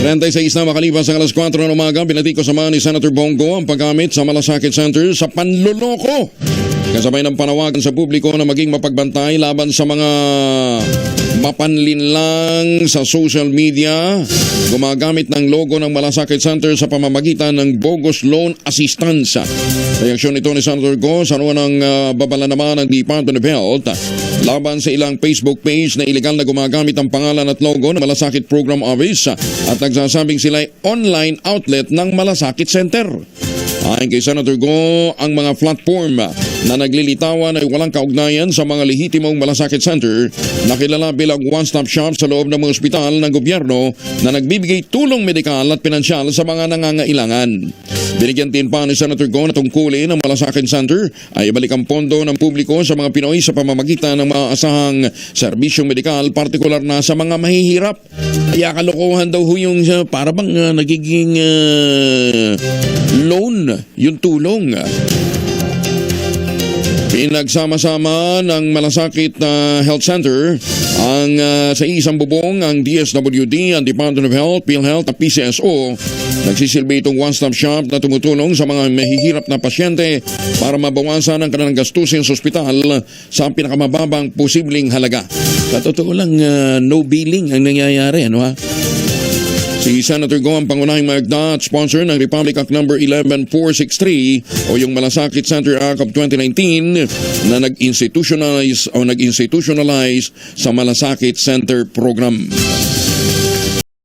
36 na makalipas ang alas 4 ng umaga, pinati ko samahan ni Senator Bongo ang paggamit sa Malasakit Center sa panluloko. Kasabay ng panawagan sa publiko na maging mapagbantay laban sa mga mapanlinlang sa social media, gumagamit ng logo ng Malasakit Center sa pamamagitan ng bogus loan assistance. Reaksyon ito ni Senator Go sa ano ng ah, babala naman ng Department of Health laban sa ilang Facebook page na illegal na gumagamit ang pangalan at logo ng Malasakit Program Office at nagsasabing sila ay online outlet ng Malasakit Center. Ayon kay Senator Go, ang mga platform na naglilitawan ay walang kaugnayan sa mga lehitimong malasakit center na kilala bilang one-stop shop sa loob ng mga ospital ng gobyerno na nagbibigay tulong medikal at pinansyal sa mga nangangailangan. Binigyan din pa ni Senator Go na tungkulin ng malasakit center ay ibalik ang pondo ng publiko sa mga Pinoy sa pamamagitan ng maaasahang serbisyong medikal, partikular na sa mga mahihirap. Kaya kalokohan daw ho yung uh, para bang uh, nagiging uh, loan, yung tulong. Pinagsama-sama ng Malasakit na Health Center ang ah, sa isang bubong ang DSWD, ang Department of Health, PhilHealth at PCSO. Nagsisilbi itong one-stop shop na tumutulong sa mga mahihirap na pasyente para mabawasan ang kanilang gastusin sa ospital sa pinakamababang posibleng halaga. Sa totoo lang, ah, no billing ang nangyayari. Ano ha? Si Senator Go ang pangunahing magda sponsor ng Republic Act No. 11463 o yung Malasakit Center Act of 2019 na nag-institutionalize o nag-institutionalize sa Malasakit Center Program.